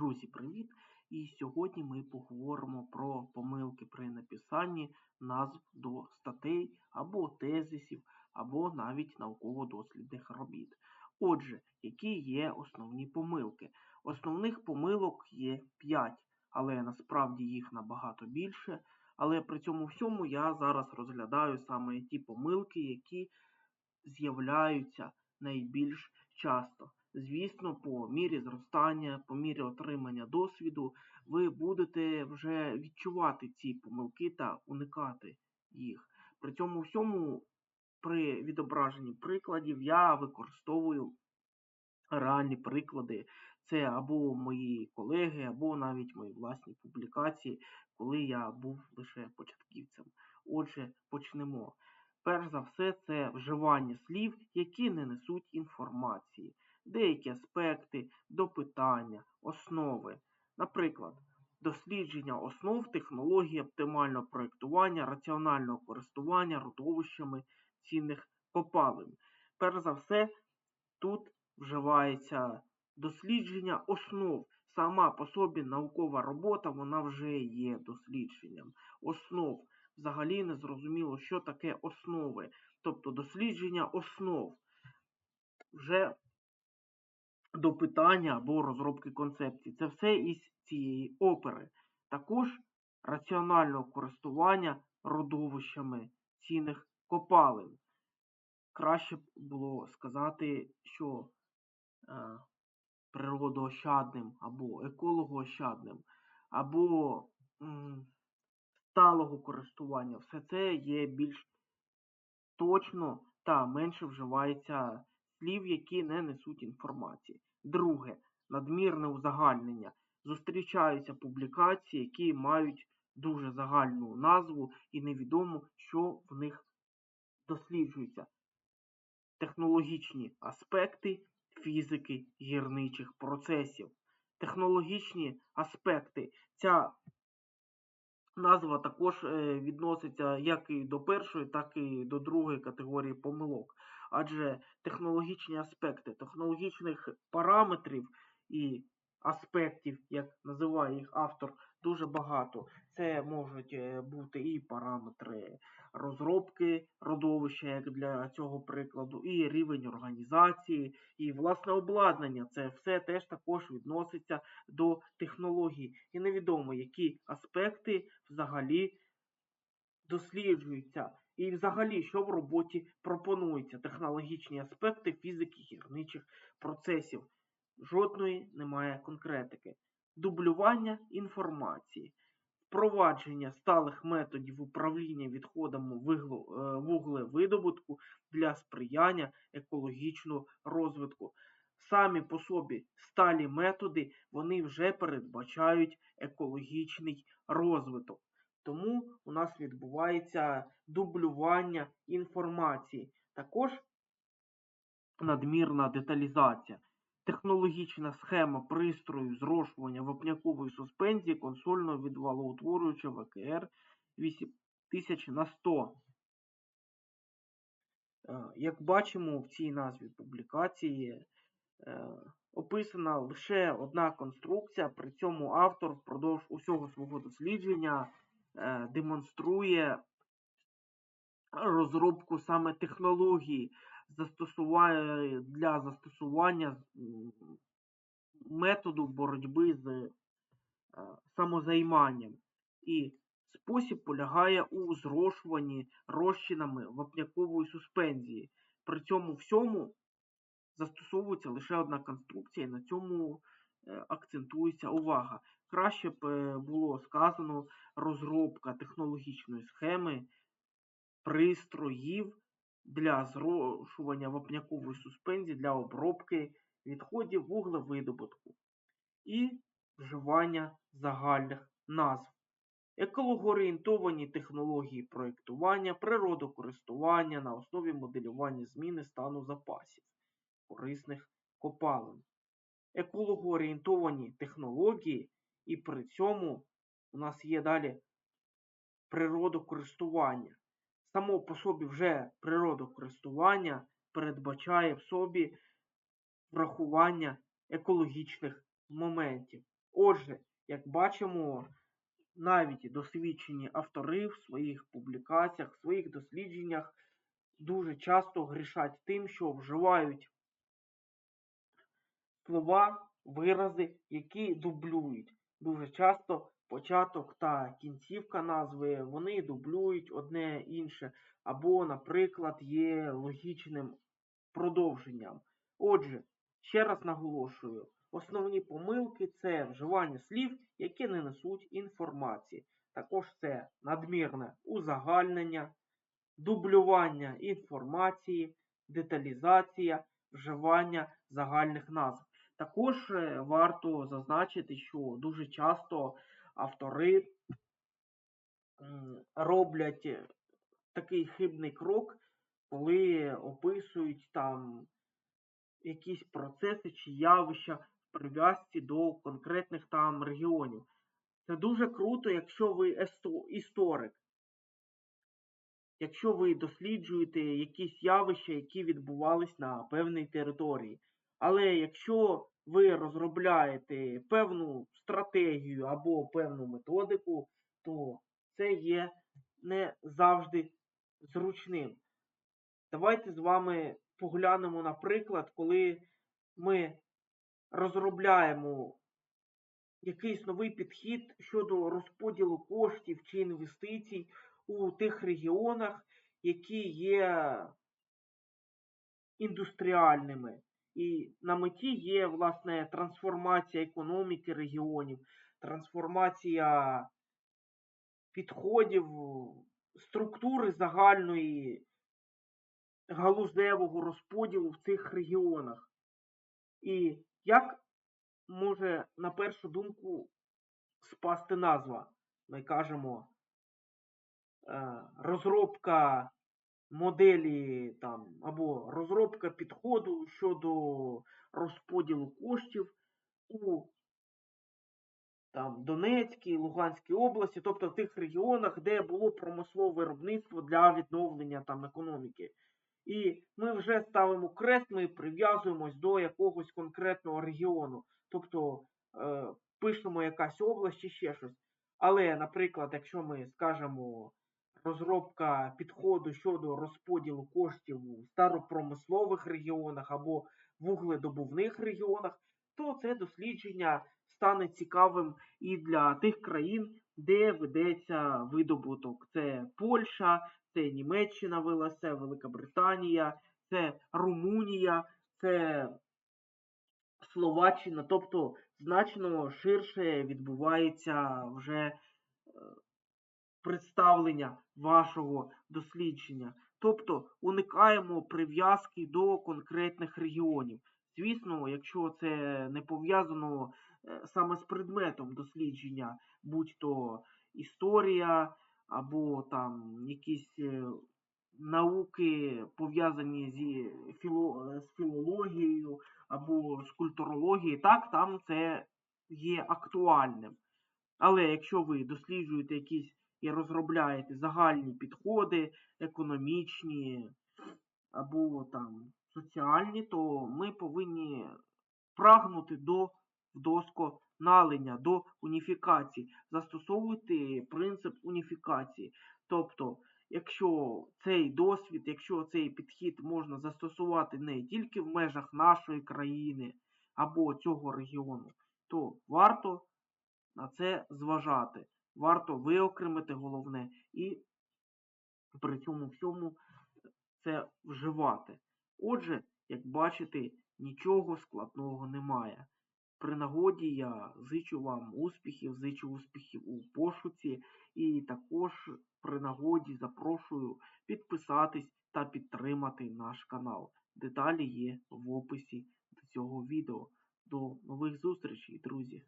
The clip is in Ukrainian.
Друзі, привіт! І сьогодні ми поговоримо про помилки при написанні назв до статей або тезисів, або навіть науково-дослідних робіт. Отже, які є основні помилки? Основних помилок є 5, але насправді їх набагато більше. Але при цьому всьому я зараз розглядаю саме ті помилки, які з'являються найбільш часто. Звісно, по мірі зростання, по мірі отримання досвіду, ви будете вже відчувати ці помилки та уникати їх. При цьому всьому, при відображенні прикладів, я використовую реальні приклади. Це або мої колеги, або навіть мої власні публікації, коли я був лише початківцем. Отже, почнемо. Перш за все, це вживання слів, які не несуть інформації деякі аспекти, допитання, основи. Наприклад, дослідження основ технології оптимального проєктування, раціонального користування родовищами цінних копалин. Перш за все, тут вживається дослідження основ. Сама по собі наукова робота, вона вже є дослідженням. Основ. Взагалі не зрозуміло, що таке основи. Тобто дослідження основ. Вже до питання або розробки концепції. Це все із цієї опери. Також раціонального користування родовищами цінних копалин. Краще б було сказати, що е, природоощадним або екологоощадним, або сталого користування. Все це є більш точно та менше вживається слів, які не несуть інформації. Друге надмірне узагальнення. Зустрічаються публікації, які мають дуже загальну назву і невідомо, що в них досліджується. Технологічні аспекти фізики гірничих процесів. Технологічні аспекти. Ця назва також е, відноситься як і до першої, так і до другої категорії помилок адже технологічні аспекти технологічних параметрів і аспектів, як називає їх автор, дуже багато. Це можуть е, бути і параметри розробки родовища, як для цього прикладу, і рівень організації, і власне обладнання. Це все теж також відноситься до технологій. І невідомо, які аспекти взагалі досліджуються. І взагалі, що в роботі пропонується? Технологічні аспекти фізики гірничих процесів. Жодної немає конкретики. Дублювання інформації, впровадження сталих методів управління відходами е, вуглевидобутку для сприяння екологічного розвитку. Самі по собі сталі методи вони вже передбачають екологічний розвиток. Тому у нас відбувається дублювання інформації. Також надмірна деталізація. Технологічна схема пристрою зрошування вапнякової суспензії консольного відвалоутворюючого ВКР 8000 на 100. Е, як бачимо в цій назві публікації е, описана лише одна конструкція, при цьому автор впродовж усього свого дослідження демонструє розробку саме технології для застосування методу боротьби з е, самозайманням. І спосіб полягає у зрошуванні розчинами вапнякової суспензії. При цьому всьому застосовується лише одна конструкція, і на цьому е, акцентується увага. Краще б е, було сказано розробка технологічної схеми пристроїв для зрошування вапнякової суспензії для обробки відходів вуглевидобутку і вживання загальних назв. Екологоорієнтовані технології проєктування, природокористування на основі моделювання зміни стану запасів корисних копалин. Екологоорієнтовані технології і при цьому у нас є далі природокористування. Само по собі вже природокористування передбачає в собі врахування екологічних моментів. Отже, як бачимо, навіть досвідчені автори в своїх публікаціях, в своїх дослідженнях дуже часто грішать тим, що вживають слова, вирази, які дублюють. Дуже часто початок та кінцівка назви вони дублюють одне інше, або, наприклад, є логічним продовженням. Отже, ще раз наголошую, основні помилки це вживання слів, які не несуть інформації. Також це надмірне узагальнення, дублювання інформації, деталізація, вживання загальних назв. Також е, варто зазначити, що дуже часто автори роблять е, такий хибний крок, коли описують там якісь процеси чи явища в прив'язці до конкретних там регіонів. Це дуже круто, якщо ви історик. Якщо ви досліджуєте якісь явища, які відбувались на певній території. Але якщо ви розробляєте певну стратегію або певну методику, то це є не завжди зручним. Давайте з вами поглянемо на приклад, коли ми розробляємо якийсь новий підхід щодо розподілу коштів чи інвестицій у тих регіонах, які є індустріальними. І на меті є, власне, трансформація економіки регіонів, трансформація підходів, структури загальної галузевого розподілу в цих регіонах. І як може, на першу думку, спасти назва? Ми кажемо е, розробка моделі там, або розробка підходу щодо розподілу коштів у там, Донецькій, Луганській області, тобто в тих регіонах, де було промислове виробництво для відновлення там, економіки. І ми вже ставимо крест, ми прив'язуємось до якогось конкретного регіону. Тобто е, пишемо якась область чи ще щось. Але, наприклад, якщо ми скажемо розробка підходу щодо розподілу коштів у старопромислових регіонах або вугледобувних регіонах, то це дослідження стане цікавим і для тих країн, де ведеться видобуток. Це Польща, це Німеччина вела це, Велика Британія, це Румунія, це Словаччина, тобто значно ширше відбувається вже е, представлення вашого дослідження. Тобто уникаємо прив'язки до конкретних регіонів. Звісно, якщо це не пов'язано е, саме з предметом дослідження, будь-то історія або там якісь е, науки пов'язані зі філо, з філологією або з культурологією, так, там це є актуальним. Але якщо ви досліджуєте якісь і розробляєте загальні підходи, економічні або там соціальні, то ми повинні прагнути до вдосконалення, до уніфікації, застосовувати принцип уніфікації. Тобто, якщо цей досвід, якщо цей підхід можна застосувати не тільки в межах нашої країни або цього регіону, то варто на це зважати. Варто виокремити головне і при цьому всьому це вживати. Отже, як бачите, нічого складного немає. При нагоді я зичу вам успіхів, зичу успіхів у пошуці, і також при нагоді запрошую підписатись та підтримати наш канал. Деталі є в описі до цього відео. До нових зустрічей, друзі!